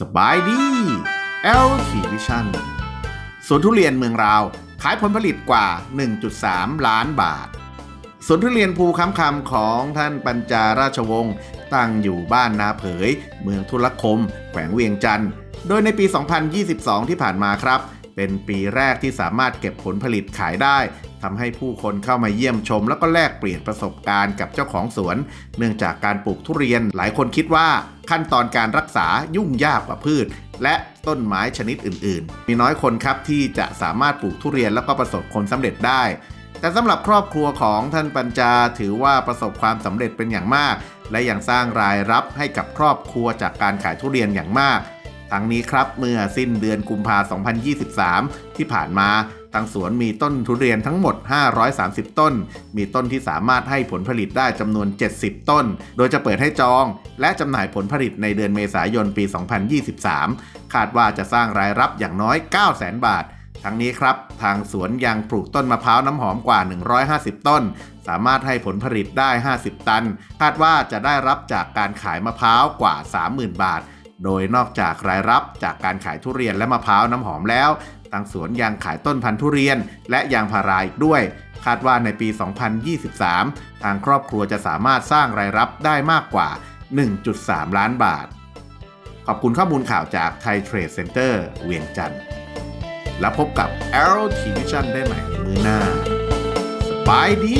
สบายดี LT Vision สวนทุเรียนเมืองราว ขายผลผลิตกว่า 1.3 ล้านบาท สวนทุเรียนภูค้ำคำของท่านปัญจาราชวงศ์ตั้งอยู่บ้านนาเผย เมืองทุลคม แขวงเวียงจันทร์ โดยในปี 2022 ที่ผ่านมาครับ เป็นปีแรกที่สามารถเก็บผลผลิตขายได้ทำให้ผู้คนเข้ามาเยี่ยมชม แล้วก็แลกเปลี่ยนประสบการณ์กับเจ้าของสวน เนื่องจากการปลูกทุเรียนหลายคนคิดว่า ขั้นตอนการรักษายุ่งยากกว่าพืช และต้นไม้ชนิดอื่น ๆ มีน้อยคนครับที่จะสามารถปลูกทุเรียนแล้วก็ประสบผลสำเร็จได้ แต่สำหรับครอบครัวของท่านปัญจาถือว่าประสบความสำเร็จเป็นอย่างมาก และยังสร้างรายรับให้กับครอบครัวจากการขายทุเรียนอย่างมากทั้งนี้ครับเมื่อสิ้นเดือนกุมภาพันธ์ 2023 ที่ผ่านมา ทางสวนมีต้นทุเรียนทั้งหมด 530 ต้น มีต้นที่สามารถให้ผลผลิตได้จำนวน 70 ต้น โดยจะเปิดให้จอง และจำหน่ายผลผลิตในเดือนเมษายนปี 2023 คาดว่าจะสร้างรายรับอย่างน้อย 900,000 บาททั้งนี้ครับ ทางสวนยังปลูกต้นมะพร้าวน้ำหอมกว่า 150 ต้น สามารถให้ผลผลิตได้ 50 ตัน คาดว่าจะได้รับจากการขายมะพร้าวกว่า 30,000 บาท โดยนอกจากรายรับจากการขายทุเรียนและมะพร้าวน้ำหอมแล้วทางสวนยังขายต้นพันธุ์ทุเรียน และยางพาราอีกด้วย คาดว่าในปี 2023 ทางครอบครัวจะสามารถสร้างรายรับได้มากกว่า 1.3 ล้านบาท ขอบคุณข้อมูลข่าวจากไทยเทรดเซ็นเตอร์เวียงจันทร์แล้วพบกับ Arrow T Vision ได้ใหม่ในมือหน้า สบายดี